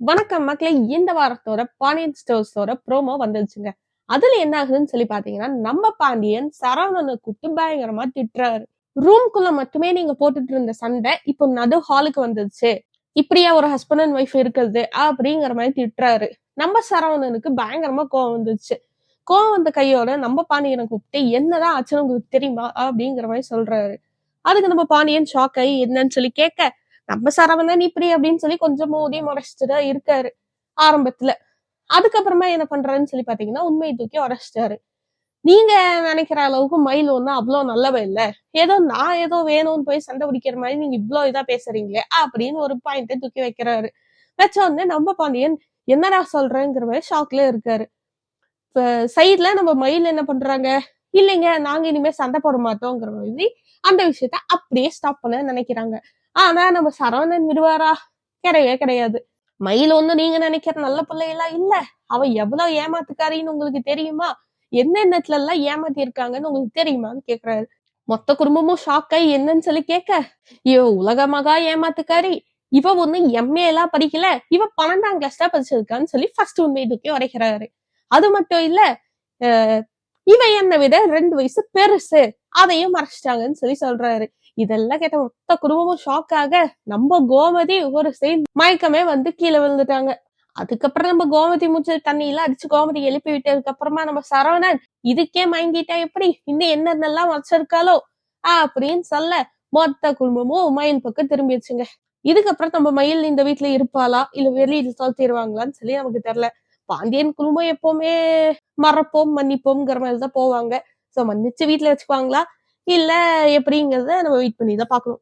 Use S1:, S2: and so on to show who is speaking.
S1: வணக்கம் மக்களே இந்த வாரத்தோட பாண்டியன் ஸ்டோர்ஸோட ப்ரோமோ வந்துருச்சுங்க. அதுல என்ன ஆகுதுன்னு சொல்லி பாத்தீங்கன்னா நம்ம பாண்டியன் சரவணனை கூப்பிட்டு பயங்கரமா திட்டுறாரு. ரூம்குள்ள மட்டுமே நீங்க போட்டுட்டு இருந்த சண்டை இப்போ நடு ஹாலுக்கு வந்துருச்சு. இப்படியா ஒரு ஹஸ்பண்ட் அண்ட் ஒய்ஃப் இருக்கிறது அப்படிங்கிற மாதிரி திட்டுறாரு. நம்ம சரவணனுக்கு பயங்கரமா கோவம் வந்துருச்சு. கோவம் வந்த கையோட நம்ம பாண்டியனை கூப்பிட்டு என்னதான் ஆச்சுன்னு உங்களுக்கு தெரியுமா? அப்படிங்கிற மாதிரி சொல்றாரு. அதுக்கு நம்ம பாண்டியன் ஷாக் ஆகி என்னன்னு சொல்லி கேட்க நம்ம சரவணன் இப்படி அப்படின்னு சொல்லி கொஞ்சம் மோதி முறைச்சிட்டு தான் இருக்காரு ஆரம்பத்துல. அதுக்கப்புறமா என்ன பண்றாருன்னு சொல்லி பாத்தீங்கன்னா உண்மையை தூக்கி உரைச்சிட்டாரு நீங்க நினைக்கிற அளவுக்கு மயில் ஒண்ணு அவ்வளவு நல்லவ இல்ல. ஏதோ நான் ஏதோ வேணும்னு போய் சண்டை பிடிக்கிற மாதிரி நீங்க இவ்வளவு இதா பேசுறீங்களே அப்படின்னு ஒரு பாயிண்ட தூக்கி வைக்கிறாரு. வச்ச உடனே நம்ம பாண்டியன் என்னடா சொல்றேங்கிற மாதிரி ஷாக்ல இருக்காரு. இப்ப சைட்ல நம்ம மயில் என்ன பண்றாங்க? இல்லைங்க நாங்க இனிமே சண்டை போட மாட்டோங்கிற மாதிரி அந்த விஷயத்த அப்படியே ஸ்டாப் பண்ண நினைக்கிறாங்க. ஆனா நம்ம சரவணன் விடுவாரா? கிடையவே கிடையாது. மயில் ஒண்ணு நீங்க நினைக்கிற நல்ல பிள்ளையெல்லாம் இல்ல. அவ எவ்வளவு ஏமாத்துக்காரின்னு உங்களுக்கு தெரியுமா? என்னென்னத்துல எல்லாம் ஏமாத்தி இருக்காங்கன்னு உங்களுக்கு தெரியுமான்னு கேக்குறாரு. மொத்த குடும்பமும் ஷாக் ஆகி என்னன்னு சொல்லி கேட்க இவ உலகமாக ஏமாத்துக்காரி. இவ ஒண்ணு எம்ஏ எல்லாம் படிக்கல. இவ பன்னெண்டாம் கிளாஸ் தான் படிச்சிருக்கான்னு சொல்லி ஃபர்ஸ்ட் உண்மை தூக்கி உரைக்கிறாரு. அது மட்டும் இல்ல இவன் என்னை விட ரெண்டு வயசு பெருசு. அதையும் மறைச்சிட்டாங்கன்னு சொல்லி சொல்றாரு. இதெல்லாம் கேட்ட மொத்த குடும்பமும் ஷாக்காக நம்ம கோமதி ஒரு சைடு மயக்கமே வந்து கீழே விழுந்துட்டாங்க. அதுக்கப்புறம் நம்ம கோமதி மூச்சு தண்ணியெல்லாம் அடிச்சு கோமதி எழுப்பி விட்டதுக்கு அப்புறமா நம்ம சரவணன் இதுக்கே மயங்கிட்டா எப்படி? இன்னும் என்னென்னலாம் வச்சிருக்காளோ? அப்படின்னு சொல்ல மொத்த குடும்பமும் மயில் பக்கம் திரும்பிடுச்சுங்க. இதுக்கப்புறம் நம்ம மயில் இந்த வீட்டுல இருப்பாளா? இல்ல வெளியில தோத்திடுவாங்களான்னு சொல்லி நமக்கு தெரியல. பாண்டியன் குடும்பம் எப்பவுமே மறப்போம் மன்னிப்போம்ங்கிற மாதிரி தான் போவாங்க. சோ மன்னிச்சு வீட்டில் வச்சுக்குவாங்களா? இல்ல எப்படிங்கிறத நம்ம வெயிட் பண்ணி தான் பார்க்கணும்.